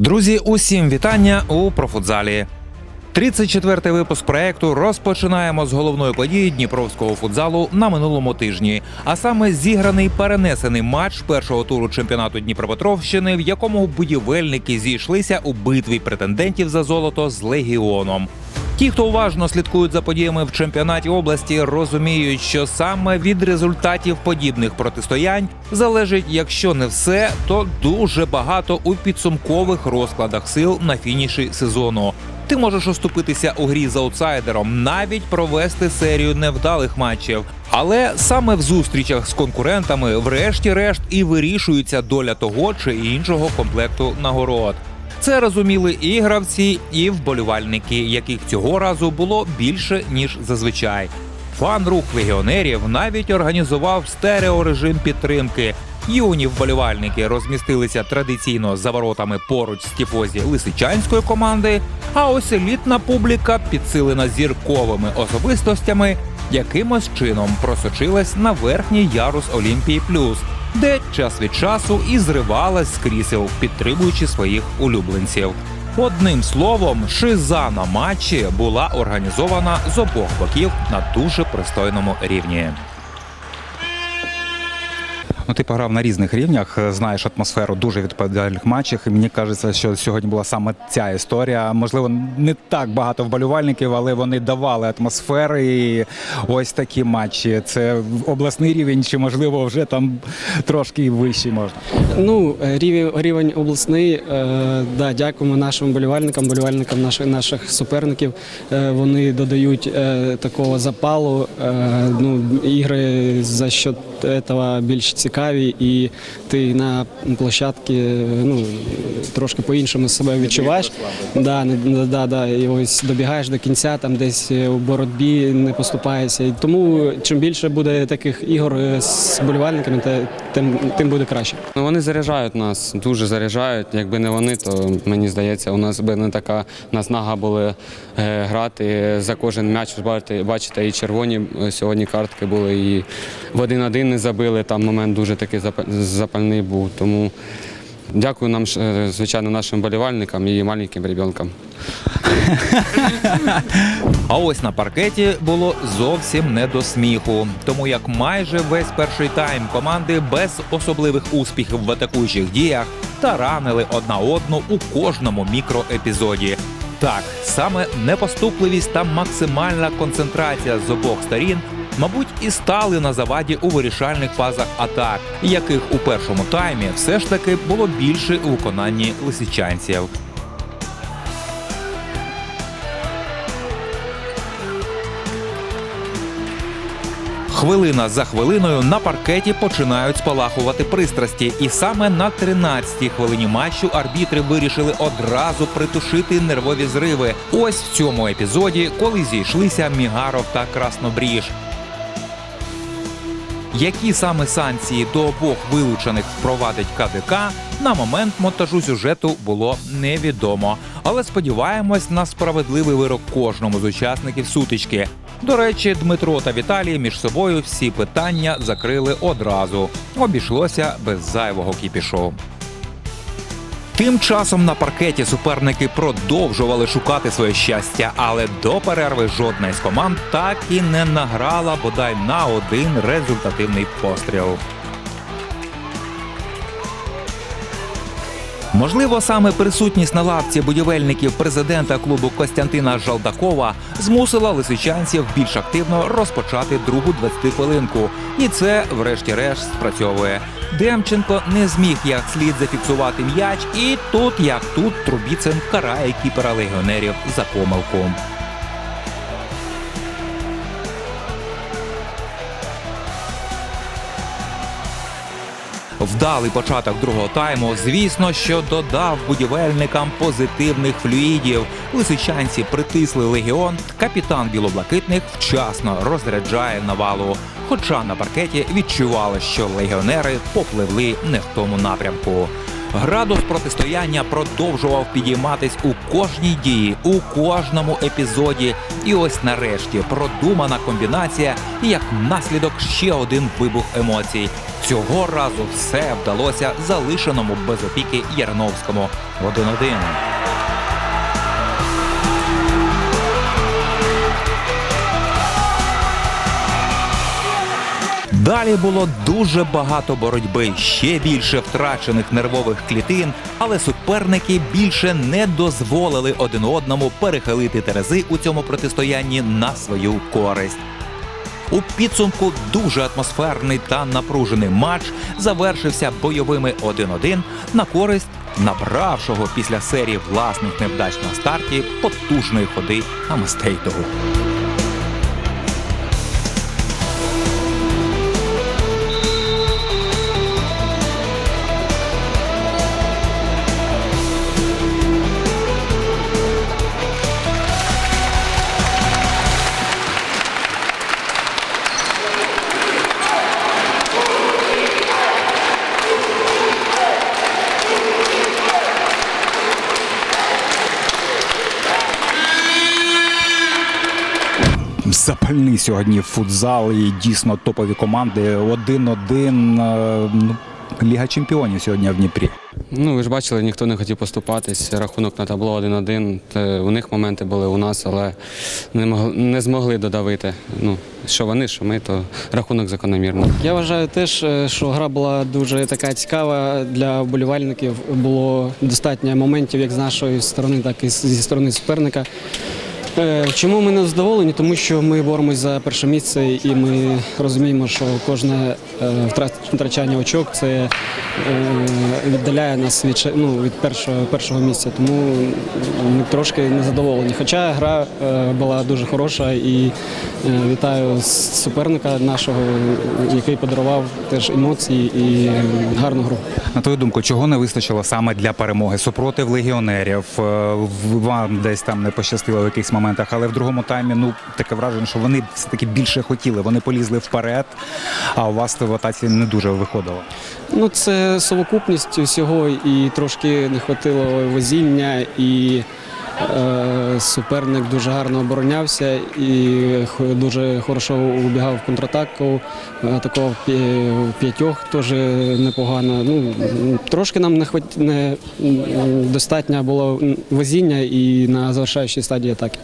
Друзі, усім вітання у профутзалі. 34-й випуск проекту розпочинаємо з головної події Дніпровського футзалу на минулому тижні, а саме зіграний перенесений матч першого туру чемпіонату Дніпропетровщини, в якому будівельники зійшлися у битві претендентів за золото з легіоном. Ті, хто уважно слідкують за подіями в чемпіонаті області, розуміють, що саме від результатів подібних протистоянь залежить, якщо не все, то дуже багато у підсумкових розкладах сил на фініші сезону. Ти можеш оступитися у грі з аутсайдером, навіть провести серію невдалих матчів. Але саме в зустрічах з конкурентами, врешті-решт, і вирішується доля того чи іншого комплекту нагород. Це розуміли і гравці, і вболівальники, яких цього разу було більше ніж зазвичай. Фан-рух легіонерів навіть організував стереорежим підтримки. Юні вболівальники розмістилися традиційно за воротами поруч з тіфозі лисичанської команди. А ось елітна публіка, підсилена зірковими особистостями, якимось чином просочилась на верхній ярус Олімпії Плюс, де час від часу і зривалась з крісел, підтримуючи своїх улюбленців. Одним словом, шиза на матчі була організована з обох боків на дуже пристойному рівні. Ну, ти пограв на різних рівнях, е, знаєш атмосферу дуже відповідальних матчів. І мені кажеться, що сьогодні була саме ця історія. Можливо, не так багато вболівальників, але вони давали атмосфери. І ось такі матчі. Це обласний рівень, чи можливо вже там трошки вищий можна. Ну, е, рівень, рівень обласний. Е, да, дякуємо нашим болівальникам, болівальникам наших, наших суперників. Вони додають такого запалу. Ну, ігри за счет этого більш цікаві, і ти на площадці ну, трошки по-іншому себе відчуваєш. Да, да, да, і ось добігаєш до кінця, там десь у боротьбі не поступаєшся. Тому чим більше буде таких ігор е, з болівальниками, тим, тим буде краще. Ну, вони заряджають нас, дуже заряджають. Якби не вони, то мені здається, у нас би не така наснага була е, грати за кожен м'яч. Бачите, і червоні е, сьогодні картки були, і в один-один не забили. Там момент дуже такий запальний був. Тому дякую нам, е, звичайно, нашим болівальникам і маленьким ребенкам. А ось на паркеті було зовсім не до сміху, тому як майже весь перший тайм команди без особливих успіхів в атакуючих діях таранили одна одну у кожному мікроепізоді. Так, саме непоступливість та максимальна концентрація з обох сторін, мабуть, і стали на заваді у вирішальних фазах атак, яких у першому таймі все ж таки було більше у виконанні лисичанців. Хвилина за хвилиною на паркеті починають спалахувати пристрасті, і саме на 13-й хвилині матчу арбітри вирішили одразу притушити нервові зриви. Ось в цьому епізоді, коли зійшлися Мігаров та Краснобріж. Які саме санкції до обох вилучених впровадить КДК, на момент монтажу сюжету було невідомо. Але сподіваємось на справедливий вирок кожному з учасників сутички. До речі, Дмитро та Віталій між собою всі питання закрили одразу. Обійшлося без зайвого кіпішу. Тим часом на паркеті суперники продовжували шукати своє щастя, але до перерви жодна із команд так і не награла бодай на один результативний постріл. Можливо, саме присутність на лавці будівельників президента клубу Костянтина Жалдакова змусила лисичанців більш активно розпочати другу 20-хвилинку. І це, врешті-решт, спрацьовує. Демченко не зміг як слід зафіксувати м'яч, і тут як тут Трубіцин карає кіпера легіонерів за помилку. Вдалий початок другого тайму, звісно, що додав будівельникам позитивних флюїдів. Лисичанці притисли легіон. Капітан білоблакитних вчасно розряджає навалу. Хоча на паркеті відчували, що легіонери попливли не в тому напрямку. Градус протистояння продовжував підійматись у кожній дії, у кожному епізоді. І ось нарешті продумана комбінація, і як наслідок ще один вибух емоцій. Цього разу все вдалося залишеному без опіки Ярновському. 1-1. Далі було дуже багато боротьби, ще більше втрачених нервових клітин, але суперники більше не дозволили один одному перехилити терези у цьому протистоянні на свою користь. У підсумку дуже атмосферний та напружений матч завершився бойовими 1-1 на користь набравшого після серії власних невдач на старті потужної ходи Амастейтову. Запальний сьогодні футзал і дійсно топові команди. Один-один. е, Ну, Ліга чемпіонів сьогодні в Дніпрі. Ну, ви ж бачили, ніхто не хотів поступатись. Рахунок на табло 1-1. У них моменти були у нас, але не, могли, не змогли додавити. Ну, що вони, що ми, то рахунок закономірний. Я вважаю теж, е, що гра була дуже така цікава для вболівальників. Було достатньо моментів як з нашої сторони, так і зі сторони суперника. Е, Чому ми не задоволені? Тому що ми боремось за перше місце, і ми розуміємо, що кожне е, втрачання очок це е, віддаляє нас від ну, від першого першого місця. Тому ми трошки не задоволені. Хоча гра була дуже хороша і вітаю суперника нашого, який подарував теж емоції і гарну гру. На твою думку, чого не вистачило саме для перемоги? Супротив легіонерів. Вам десь там не пощастило в якихось моментах, але в другому таймі ну таке враження, що вони все-таки більше хотіли. Вони полізли вперед, а у вас в атаці не дуже виходило. Ну, це совокупність всього, і трошки не хватило везіння, і суперник дуже гарно оборонявся і дуже хорошо убігав в контратаку, атакував п'ятьох теж непогано. Ну, трошки нам не хват... достатньо було везіння і на завершаючій стадії атаки.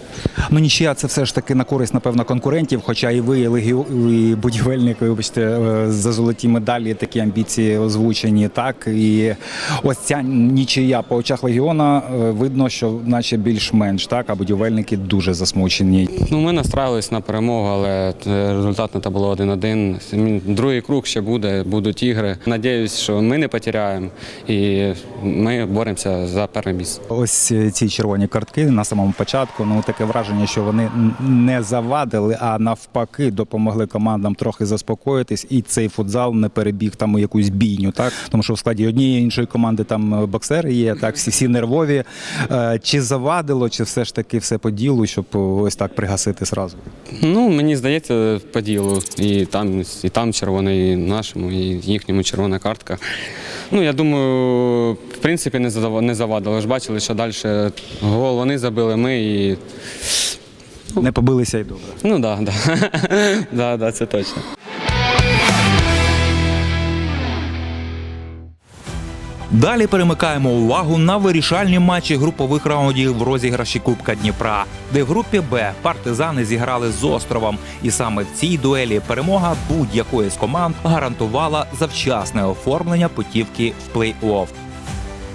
Ну нічия це все ж таки на користь, напевно, конкурентів. Хоча і ви, легіо, і будівельник, вибачте, е, за золоті медалі такі амбіції озвучені. Так і ось ця нічия по очах легіона е, видно, що наче більш-менш так, а будівельники дуже засмучені. Ну, ми настраювалися на перемогу, але е, результат на табло 1-1. Другий круг ще буде, будуть ігри. Надіюсь, що ми не потеряємо і ми боремося за перше місце. Ось е, ці червоні картки на самому початку. Ну таке враження, що вони не завадили, а навпаки допомогли командам трохи заспокоїтись, і цей футзал не перебіг там у якусь бійню. Так тому що в складі однієї іншої команди там е, боксери є, так всі всі нервові. Чи завадило, чи все ж таки все по ділу, щоб ось так пригасити зразу? Ну, мені здається, по ділу. І там, і там червоний, і нашому, і їхньому червона картка. Ну, я думаю, в принципі, не завадило. ж бачили, що далі гол вони забили, ми і. Не побилися і добре. Ну так, да, да. да, да, це точно. Далі перемикаємо увагу на вирішальні матчі групових раундів в розіграші Кубка Дніпра, де в групі Б партизани зіграли з островом, і саме в цій дуелі перемога будь-якої з команд гарантувала завчасне оформлення путівки в плей-офф.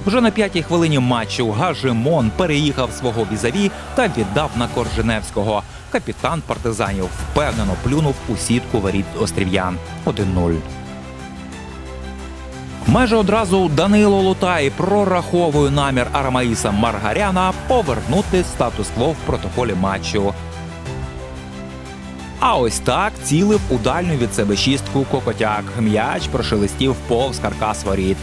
Вже на п'ятій хвилині матчу Гажимон переїхав свого візаві та віддав на Корженевського. Капітан партизанів впевнено плюнув у сітку воріт острів'ян 1-0. Майже одразу Данило Лутай прораховує намір Арамаїса Маргаряна повернути статус-кво в протоколі матчу. А ось так цілив у дальню від себе шістку Кокотяк. М'яч прошелестів повз каркас воріт.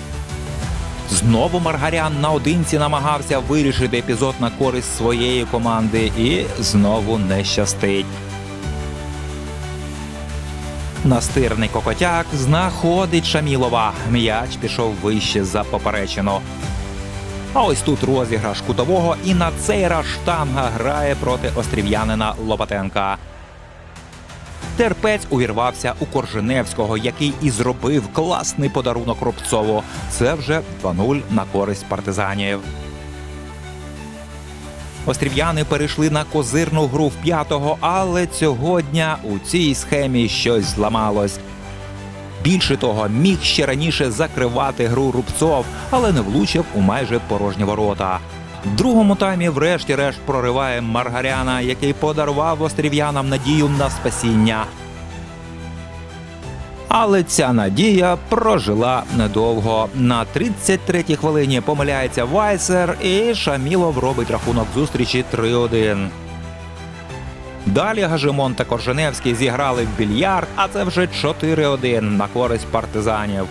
Знову Маргарян наодинці намагався вирішити епізод на користь своєї команди і знову не щастить. Настирний кокотяк знаходить Шамілова. М'яч пішов вище за поперечину. А ось тут розіграш кутового, і на цей раз штанга грає проти острів'янина Лопатенка. Терпець увірвався у Корженевського, який і зробив класний подарунок Рубцову. Це вже 2-0 на користь партизанів. Острів'яни перейшли на козирну гру в п'ятого, але цього дня у цій схемі щось зламалось. Більше того, міг ще раніше закривати гру Рубцов, але не влучив у майже порожні ворота. В другому таймі, врешті-решт, прориває Маргаряна, який подарував острів'янам надію на спасіння. Але ця надія прожила недовго. На 33-й хвилині помиляється Вайсер, і Шамілов робить рахунок зустрічі 3-1. Далі Гажимон та Корженевський зіграли в більярд, а це вже 4-1 на користь партизанів.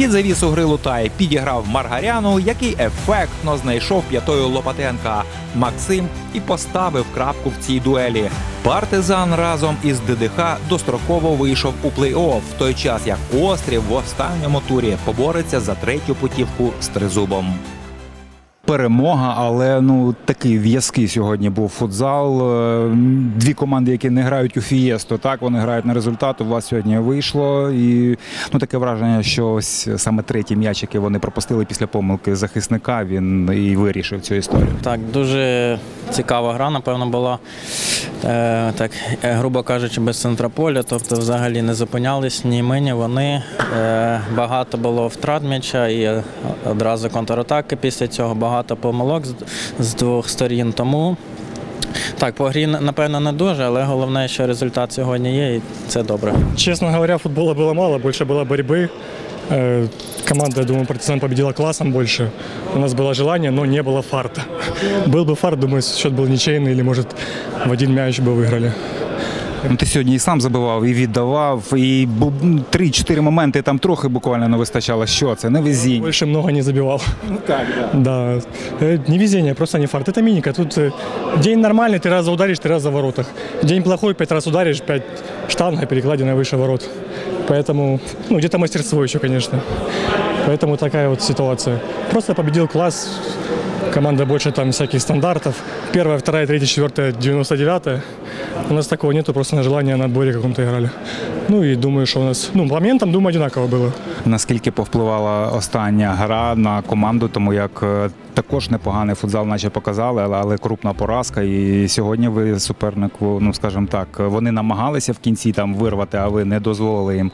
Під завісу гри Лутай підіграв Маргаряну, який ефектно знайшов п'ятою Лопатенка. Максим і поставив крапку в цій дуелі. Партизан разом із ДДХ достроково вийшов у плей-офф, в той час як Острів в останньому турі побореться за третю путівку з тризубом. Перемога, але ну такий в'язкий сьогодні був футзал. Е, Дві команди, які не грають у фієсту, так вони грають на результат. У вас сьогодні вийшло. І ну таке враження, що ось саме третій м'яч, який вони пропустили після помилки захисника, він і вирішив цю історію. Так, дуже цікава гра, напевно, була. Е, так, е, грубо кажучи, без центра поля, тобто взагалі не зупинялись ні ми, ні вони. Багато було втрат м'яча і одразу контратаки після цього, багато помилок з, з двох сторін. Тому так, по грі, напевно, не дуже, але головне, що результат сьогодні є, і це добре. Честно говоря, футбола было мало, больше было борьбы. Э, Команда, я думаю, партизан победила классом больше. У нас было желание, но не было фарта. Был бы фарт, думаю, счет был ничейный или, может, в один мяч бы выиграли. Ну, ти сьогодні і сам забивав, і віддавав, і бу- ну, три-чотири моменти там трохи буквально не вистачало. Що це? Не везіння. Больше много не забивал. Ну так, да. Да. Э, Не везение, просто не фарт. Это миника. Тут э, день нормальный, ты раз ударишь, ты раз за воротах. День плохой, пять раз ударишь, пять штанга, перекладина выше ворот. Поэтому, ну, где-то мастерство еще, конечно. Поэтому такая вот ситуация. Просто победил класс. Команда больше там всяких стандартов. Первая, вторая, третья, четвертая, 99 У нас такого нету, просто на желание на отборе каком-то играли. Ну и думаю, что у нас, ну, по моментам, думаю, одинаково было. Наскільки повпливала остання гра на команду, тому як е, також непоганий футзал, наче показали, але, але крупна поразка. І сьогодні ви супернику, ну скажімо так, вони намагалися в кінці там вирвати, а ви не дозволили їм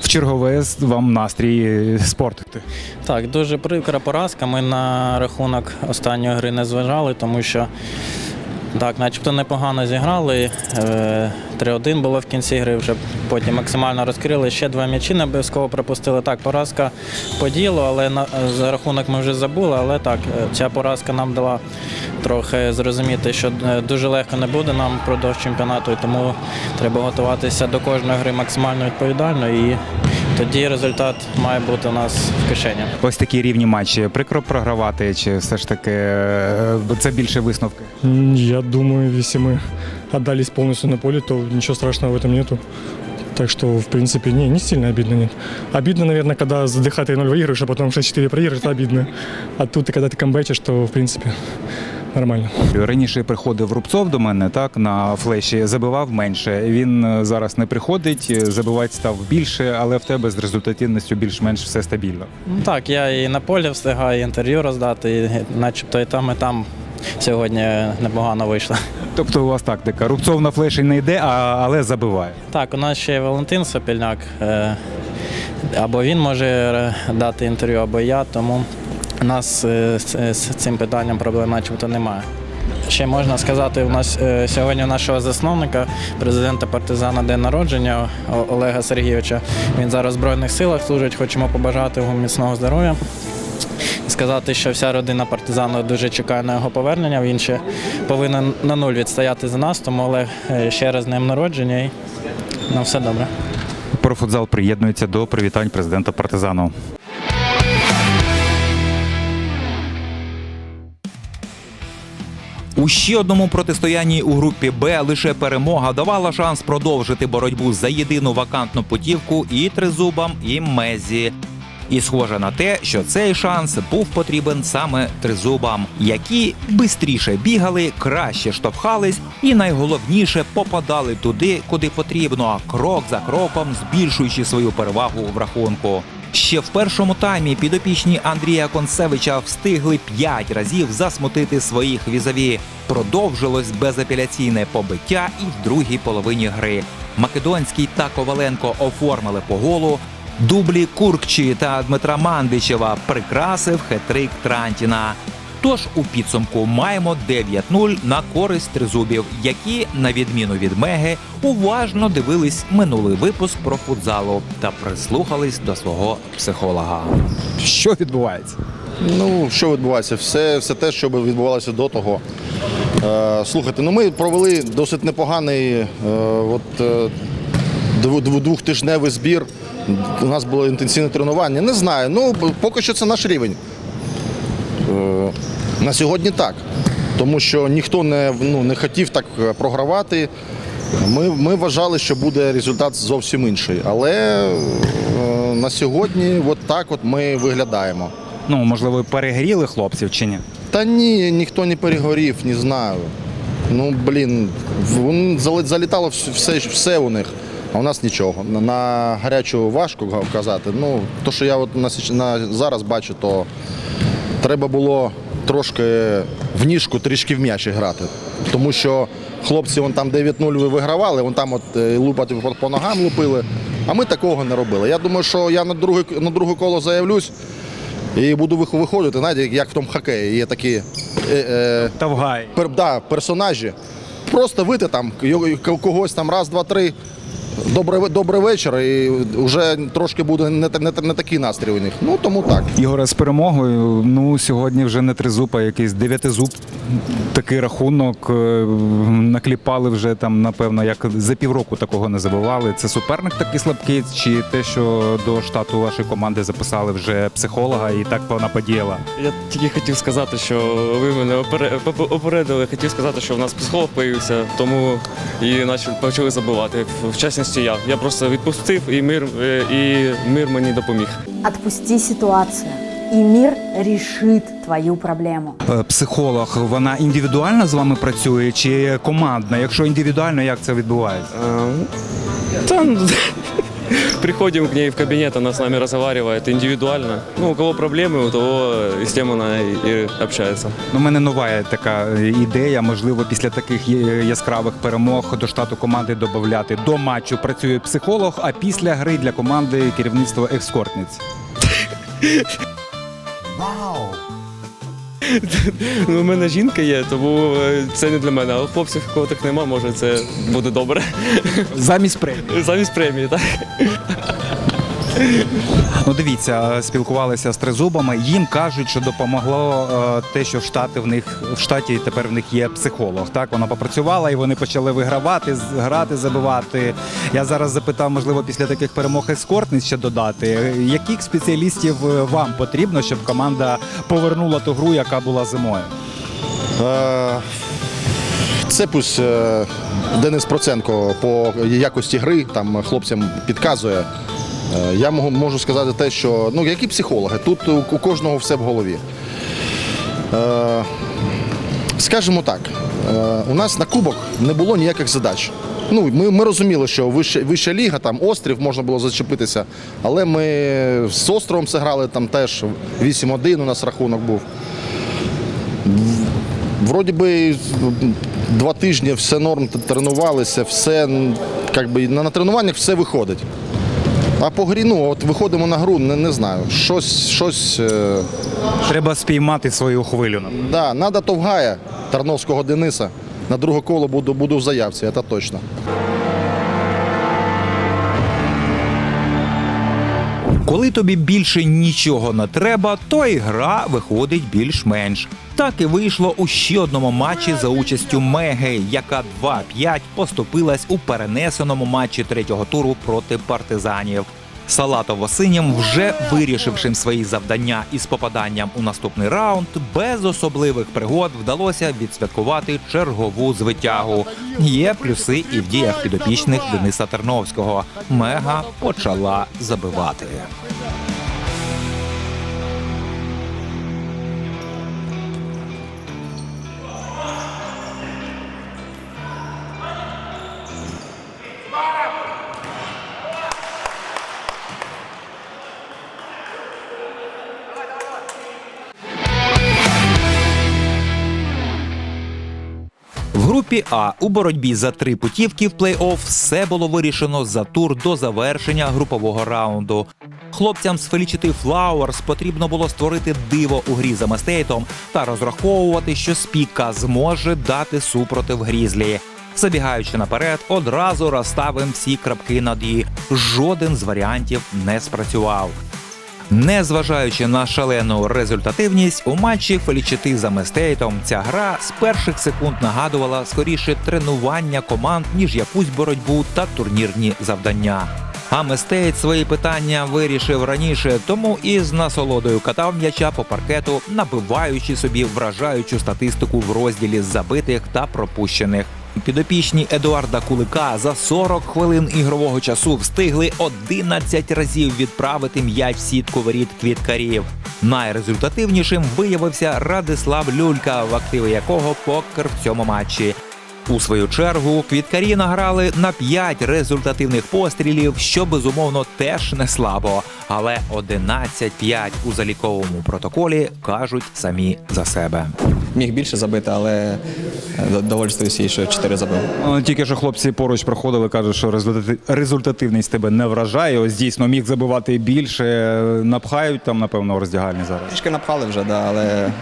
в чергове вам настрій спортити. Так, дуже прикра поразка. Ми на рахунок останньої гри не зважали, тому що так, начебто непогано зіграли. Е, 3-1 було в кінці гри, вже потім максимально розкрили. Ще два м'ячі не обов'язково пропустили. Так, поразка по ділу, але на, за рахунок ми вже забули. Але так, е, ця поразка нам дала трохи зрозуміти, що е, дуже легко не буде нам впродовж чемпіонату, і тому треба готуватися до кожної гри максимально відповідально. І тоді результат має бути у нас в кишені. Ось такі рівні матчі. Прикро програвати, чи все ж таки е, це більше висновки? М, Я думаю, если мы отдались полностью на поле, то ничего страшного в этом нету. Так что, в принципе, не, не сильно обидно нет. Обидно, наверное, когда задыхай 3-0 выигрываешь, а потом 6-4 проигрываешь, это обидно. А тут, и когда ты камбэчишь, то, в принципе, нормально. Раніше приходив Рубцов до мене так на флеші, забивав менше. Він е, зараз не приходить, е, забивати став більше, але в тебе з результативністю більш-менш все стабільно. Так, я і на полі встигаю і інтерв'ю роздати, і, начебто і там, і там сьогодні непогано вийшло. Тобто у вас тактика. Рубцов на флеші не йде, а, але забиває. Так, у нас ще є Валентин Сопільняк. е, Або він може е, дати інтерв'ю, або я, тому у нас е, з з цим питанням проблем начебто немає. Ще можна сказати, у нас е, сьогодні у нашого засновника, президента партизана, день народження Олега Сергійовича. Він зараз в Збройних силах служить. Хочемо побажати йому міцного здоров'я. Сказати, що вся родина партизану дуже чекає на його повернення. Він ще повинен на нуль відстояти за нас, тому Олег е, ще раз днем народження і на все добре. Профутзал приєднується до привітань президента партизану. У ще одному протистоянні у групі Б лише перемога давала шанс продовжити боротьбу за єдину вакантну путівку і тризубам, і мезі. І схоже на те, що цей шанс був потрібен саме тризубам, які бистріше бігали, краще штовхались і найголовніше попадали туди, куди потрібно, крок за кроком збільшуючи свою перевагу в рахунку. Ще в першому таймі підопічні Андрія Концевича встигли п'ять разів засмутити своїх візаві. Продовжилось безапеляційне побиття і в другій половині гри. Македонський та Коваленко оформили по голу. Дублі Куркчі та Дмитра Мандичева прикрасив хетрик Трантіна. Тож у підсумку маємо 9-0 на користь тризубів, які, на відміну від Меги, уважно дивились минулий випуск про футзалу та прислухались до свого психолога. Що відбувається? Ну, що відбувається? Все, все те, що відбувалося до того. Е, слухайте, ну ми провели досить непоганий е, от, е, дв- дв- двохтижневий збір. У нас було інтенсивне тренування. Не знаю. Ну, поки що це наш рівень. Е, на сьогодні так. Тому що ніхто не, ну, не хотів так е, програвати. Ми, ми вважали, що буде результат зовсім інший. Але е, на сьогодні от так от ми виглядаємо. Ну, можливо, перегріли хлопців чи ні? Та ні, ніхто не перегорів, не знаю. Ну, блін, залітало все, все у них, а у нас нічого. На, на гарячу важко казати. Ну, то, що я от на, на, зараз бачу, то треба було трошки в ніжку, трішки в м'ячі грати. Тому що хлопці вон там 9-0 вигравали, вон там от е, лупати по, ногам лупили, а ми такого не робили. Я думаю, що я на друге, на друге коло заявлюсь. І буду виходити, знаєте, як в тому хокеї. Є такі е, е, Тавгай. пер, да, персонажі. Просто вийти там, когось там раз, два, три. Добрий, добрий вечір, і вже трошки буде не, не, не такий настрій у них. Ну тому так. Ігоре, з перемогою. Ну сьогодні вже не тризуб, а якийсь дев'ятизуб. Такий рахунок. е, Накліпали вже там, напевно, як за півроку такого не забували. Це суперник такий слабкий, чи те, що до штату вашої команди записали вже психолога, і так вона подіяла. Я тільки хотів сказати, що ви мене опередили. Хотів сказати, що в нас психолог появився, тому і почали, забивати. В- В я. Я просто відпустив і мир, е, і мир мені допоміг. Отпусти ситуацію. І мир рішить твою проблему. Е, Психолог, вона індивідуально з вами працює чи командна? Якщо індивідуально, як це відбувається? А, Там приходим к ней в кабинет, она с нами разговаривает индивидуально. Ну, у кого проблемы, у того с тем она и, общается. Ну, У мене нова є така ідея. Можливо, після таких є- яскравих перемог до штату команди додати до матчу працює психолог, а після гри для команди керівництво екскортниць. Ну, у мене жінка є, тому е, це не для мене. А у хлопців, кого так нема, може це буде добре. Замість премії. Замість премії, так? Ну дивіться, спілкувалися з тризубами. Їм кажуть, що допомогло е, те, що в штати в них в штаті тепер в них є психолог. Так вона попрацювала і вони почали вигравати, грати, забивати. Я зараз запитав, можливо, після таких перемог ескортниць ще додати. Яких спеціалістів е, вам потрібно, щоб команда повернула ту гру, яка була зимою? Е, Це пусть е, Денис Проценко по якості гри там хлопцям підказує. Е, Я можу, сказати те, що ну які психологи, тут у, кожного все в голові. Е, Скажімо так, е, у нас на кубок не було ніяких задач. Ну, ми, ми розуміли, що вища, вища ліга, там острів можна було зачепитися, але ми з островом зіграли там теж 8-1 у нас рахунок був. Вроді би два тижні все норм тренувалися, все м, би, на, на тренуваннях все виходить. А по грі, ну, от виходимо на гру, не, не знаю. Щось, щось. Е, Треба спіймати свою хвилю. да, надо Товгая, Тарновського Дениса. На друге коло буду, буду в заявці, це точно. Коли тобі більше нічого не треба, то і гра виходить більш-менш. Так і вийшло у ще одному матчі за участю Меги, яка 2-5 поступилась у перенесеному матчі третього туру проти партизанів. Салатово-синім, вже вирішившим свої завдання із попаданням у наступний раунд, без особливих пригод вдалося відсвяткувати чергову звитягу. Є плюси і в діях підопічних Дениса Терновського. Мега почала забивати. Групі А у боротьбі за три путівки в плей-офф все було вирішено за тур до завершення групового раунду. Хлопцям з Felicity Flowers потрібно було створити диво у грі за Местейтом та розраховувати, що спіка зможе дати супротив Грізлі. Забігаючи наперед, одразу розставим всі крапки над «і». Жоден з варіантів не спрацював. Незважаючи на шалену результативність, у матчі Фелічити за Местейтом ця гра з перших секунд нагадувала скоріше тренування команд, ніж якусь боротьбу та турнірні завдання. А Местейт свої питання вирішив раніше, тому і з насолодою катав м'яча по паркету, набиваючи собі вражаючу статистику в розділі забитих та пропущених. Підопічні Едуарда Кулика за 40 хвилин ігрового часу встигли 11 разів відправити м'яч в сітку воріт квіткарів. Найрезультативнішим виявився Радислав Люлька, в активи якого покер в цьому матчі. У свою чергу квіткарі награли на 5 результативних пострілів, що безумовно теж не слабо. Але 11-5 у заліковому протоколі кажуть самі за себе. Міг більше забити, але е, довольствуюся, що 4 забив. Тільки що хлопці поруч проходили, кажуть, що результати- результативність тебе не вражає. Ось дійсно міг забивати більше. Напхають там, напевно, роздягальні зараз. Трішки напхали вже, да, але,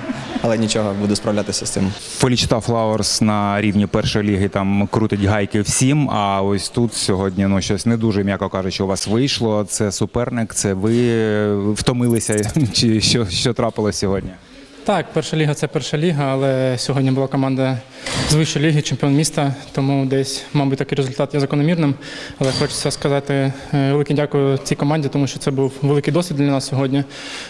але нічого, буду справлятися з цим. Фелічта Флауерс на рівні першої ліги там крутить гайки всім. А ось тут сьогодні ну щось не дуже, м'яко кажучи, у вас вийшло. Це суперник, це ви втомилися, чи що, що трапилось сьогодні? Так, перша ліга це перша ліга, але сьогодні була команда з вищої ліги, чемпіон міста, тому десь, мабуть, такий результат є закономірним. Але хочеться сказати е, велике дякую цій команді, тому що це був великий досвід для нас сьогодні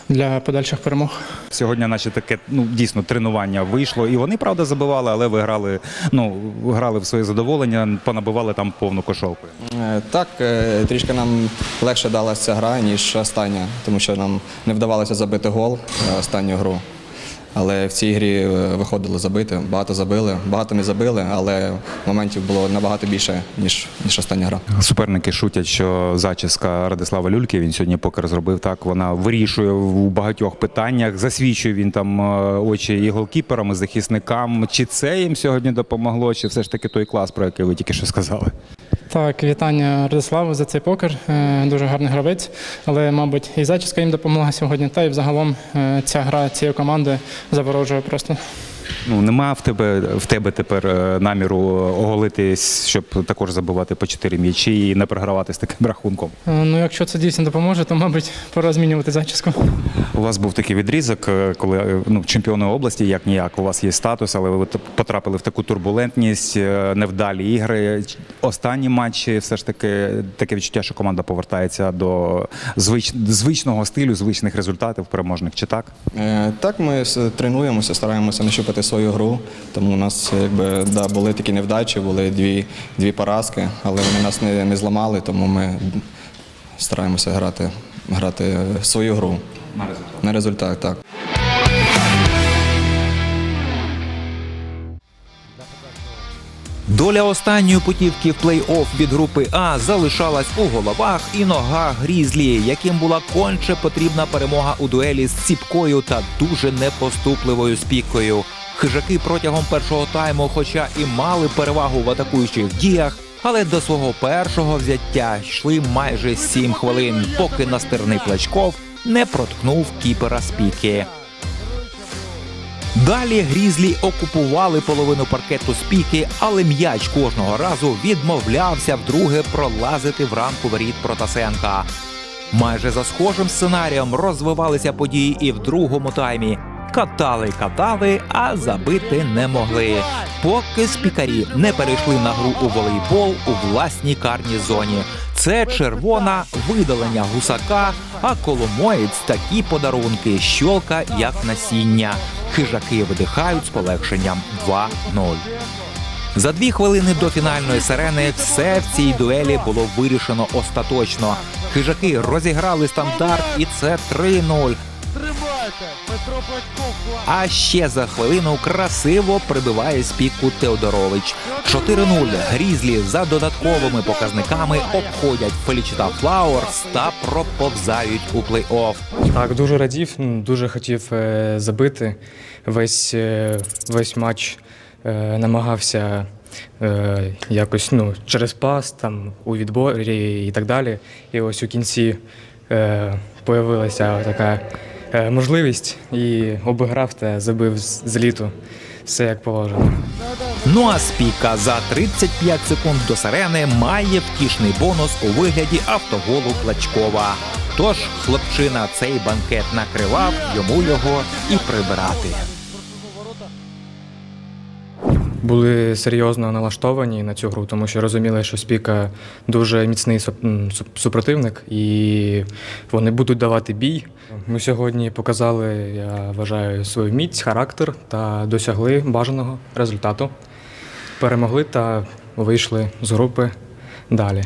для подальших перемог. Сьогодні, наче таке, ну дійсно тренування вийшло, і вони правда забивали, але ви грали, ну грали в своє задоволення, понабивали там повну кошовку. Е, Так, е, трішки нам легше далася ця гра, ніж остання, тому що нам не вдавалося забити гол останню гру. Але в цій грі е, виходило забити, багато забили, багато не забили, але моментів було набагато більше, ніж, ніж остання гра. Суперники шутять, що зачіска Радислава Люльки він сьогодні покер зробив так. Вона вирішує у багатьох питаннях. Засвічує він там е, очі і голкіперам, і захисникам. Чи це їм сьогодні допомогло, чи все ж таки той клас, про який ви тільки що сказали? Так, вітання Радиславу за цей покер. Е, Дуже гарний гравець, але, мабуть, і зачіска їм допомогла сьогодні, та і взагалом е, ця гра цієї команди заворожує просто. Ну нема в тебе в тебе тепер е, наміру оголитись, щоб також забивати по чотири м'ячі і не програвати з таким рахунком. Е, Ну, якщо це дійсно допоможе, то, мабуть, пора змінювати зачіску. У вас був такий відрізок, е, коли ну, чемпіони області, як ніяк, у вас є статус, але ви потрапили в таку турбулентність, невдалі ігри. Останні матчі все ж таки таке відчуття, що команда повертається до звич... звичного стилю, звичних результатів переможних. Чи так? Е, Так, ми тренуємося, стараємося нащупати свою гру. Тому у нас якби, да, були такі невдачі, були дві, дві поразки, але вони нас не, не зламали, тому ми стараємося грати, грати свою гру. На результат. На результат, так. Доля останньої путівки в плей-офф від групи А залишалась у головах і ногах Грізлі, яким була конче потрібна перемога у дуелі з ціпкою та дуже непоступливою спікою. Хижаки протягом першого тайму, хоча і мали перевагу в атакуючих діях, але до свого першого взяття йшли майже сім хвилин, поки настирний Плечков не проткнув кіпера спіки. Далі грізлі окупували половину паркету спіки, але м'яч кожного разу відмовлявся вдруге пролазити в рамку воріт Протасенка. Майже за схожим сценарієм розвивалися події і в другому таймі. Катали, катали, а забити не могли. Поки спікарі не перейшли на гру у волейбол у власній карній зоні. Це червона видалення гусака, а коломоєць такі подарунки, щолка як насіння. Хижаки видихають з полегшенням 2-0. За дві хвилини до фінальної сирени все в цій дуелі було вирішено остаточно. Хижаки розіграли стандарт, і це 3-0. А ще за хвилину красиво прибиває спіку Теодорович. 4-0. Грізлі за додатковими показниками обходять Фелічита Флауерс та проповзають у плей-офф. Так, дуже радів, дуже хотів е, забити весь, е, весь матч. е, намагався е, якось ну, через пас, там, у відборі і так далі. І ось у кінці е, появилася така можливість і обіграв та забив з літу. Все як положено. Ну а спіка за 35 секунд до сирени має втішний бонус у вигляді автоголу Плачкова. Тож хлопчина цей банкет накривав, йому його і прибирати. Були серйозно налаштовані на цю гру, тому що розуміли, що Спіка дуже міцний супротивник, і вони будуть давати бій. Ми сьогодні показали, я вважаю, свою міць, характер та досягли бажаного результату. Перемогли та вийшли з групи далі.